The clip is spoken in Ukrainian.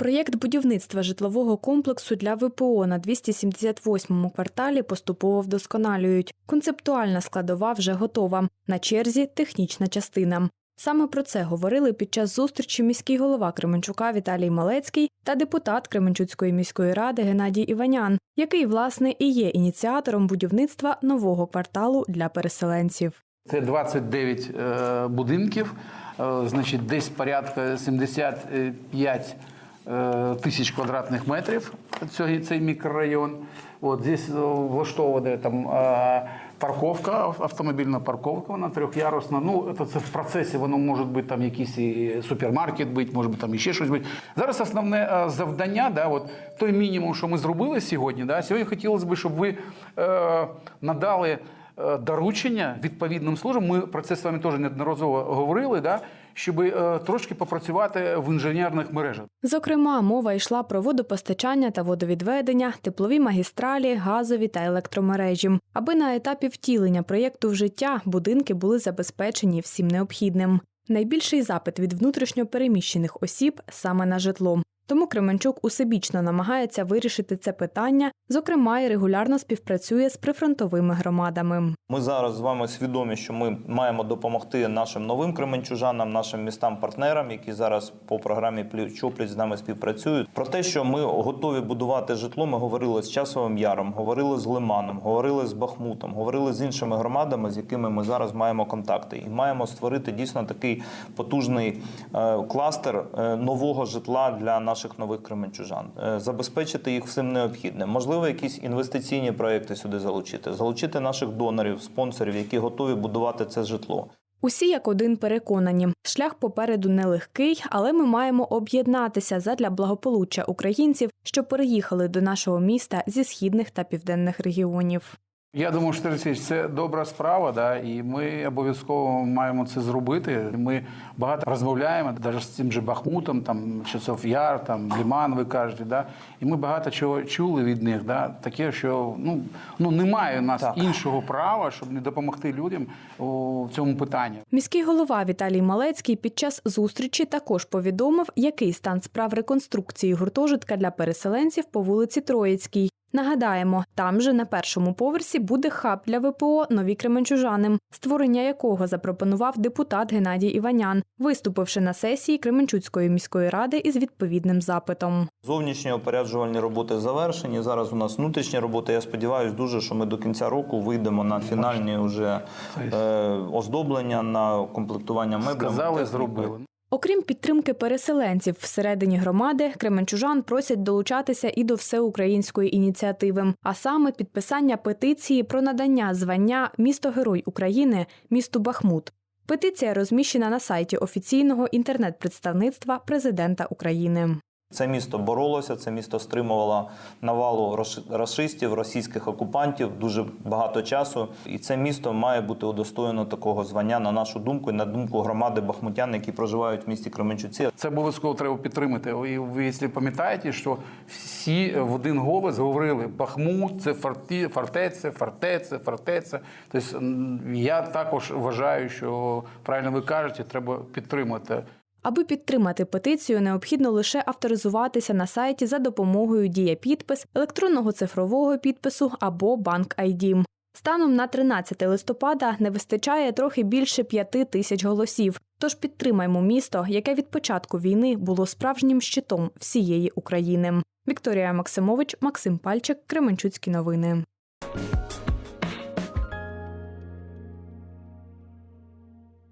Проєкт будівництва житлового комплексу для ВПО на 278-му кварталі поступово вдосконалюють. Концептуальна складова вже готова. На черзі технічна частина. Саме про це говорили під час зустрічі міський голова Кременчука Віталій Малецький та депутат Кременчуцької міської ради Геннадій Іванян, який власне і є ініціатором будівництва нового кварталу для переселенців. Це 29 е, будинків, е, значить, десь порядка 75 е, тисяч квадратних метрів цей, цей мікрорайон. От здесь е, влаштована там е, парковка, автомобільна парковка, вона трьохярусна. Ну, це, це в процесі воно може бути там якийсь і супермаркет бути, може бути там іще щось бути. Зараз основне е, завдання, да, от той мінімум, що ми зробили сьогодні. Да, сьогодні хотілося б, щоб ви е, надали е, доручення відповідним службам. Ми про це з вами теж неодноразово говорили, да, щоб е, трошки попрацювати в інженерних мережах. Зокрема, мова йшла про водопостачання та водовідведення, теплові магістралі, газові та електромережі, аби на етапі втілення проєкту в життя будинки були забезпечені всім необхідним. Найбільший запит від внутрішньопереміщених осіб саме на житло. Тому Кременчук усебічно намагається вирішити це питання, зокрема, і регулярно співпрацює з прифронтовими громадами. Ми зараз з вами свідомі, що ми маємо допомогти нашим новим кременчужанам, нашим містам-партнерам, які зараз по програмі пліч-опліч з нами співпрацюють. Про те, що ми готові будувати житло, ми говорили з часовим яром, говорили з Лиманом, говорили з Бахмутом, говорили з іншими громадами, з якими ми зараз маємо контакти, і маємо створити дійсно такий потужний е, кластер е, нового житла для наших нових кременчужан, Е, забезпечити їх всім необхідним. Можливо, якісь інвестиційні проекти сюди залучити, залучити наших донорів, спонсорів, які готові будувати це житло. Усі як один переконані, шлях попереду нелегкий, але ми маємо об'єднатися задля благополуччя українців, що переїхали до нашого міста зі східних та південних регіонів. Я думаю, що Олексій, це добра справа, да, і ми обов'язково маємо це зробити. Ми багато розмовляємо, навіть з цим же Бахмутом, там Часов Яр, там Ліман, ви кажете, да, і ми багато чого чули від них. Да, таке, що ну, ну немає у нас Так. іншого права, щоб не допомогти людям у цьому питанні. Міський голова Віталій Малецький під час зустрічі також повідомив, який стан справ реконструкції гуртожитка для переселенців по вулиці Троїцькій. Нагадаємо, там же на першому поверсі буде хаб для ВПО нові Кременчужани, створення якого запропонував депутат Геннадій Іванян, виступивши на сесії Кременчуцької міської ради із відповідним запитом. Зовнішні опоряджувальні роботи завершені. Зараз у нас внутрішні роботи. Я сподіваюся дуже, що ми до кінця року вийдемо на фінальні вже е, оздоблення на комплектування меблями. Сказали, зробили. Окрім підтримки переселенців всередині громади, кременчужан просять долучатися і до всеукраїнської ініціативи, а саме підписання петиції про надання звання Місто Герой України місту Бахмут. Петиція розміщена на сайті офіційного інтернет-представництва президента України. Це місто боролося, це місто стримувало навалу рашистів, російських окупантів дуже багато часу. І це місто має бути удостоєно такого звання, на нашу думку, і на думку громади бахмутян, які проживають в місті Кременчуці. Це обов'язково треба підтримати. І ви, якщо пам'ятаєте, що всі в один голос говорили: Бахмут, це форті, фортеця, фортеця, фортеця. Тобто я також вважаю, що правильно ви кажете, треба підтримати. Аби підтримати петицію, необхідно лише авторизуватися на сайті за допомогою Дія підпис, електронного цифрового підпису або банк ID. Станом на 13 листопада не вистачає трохи більше п'яти тисяч голосів. Тож підтримаймо місто, яке від початку війни було справжнім щитом всієї України. Вікторія Максимович, Максим Пальчик, Кременчуцькі новини.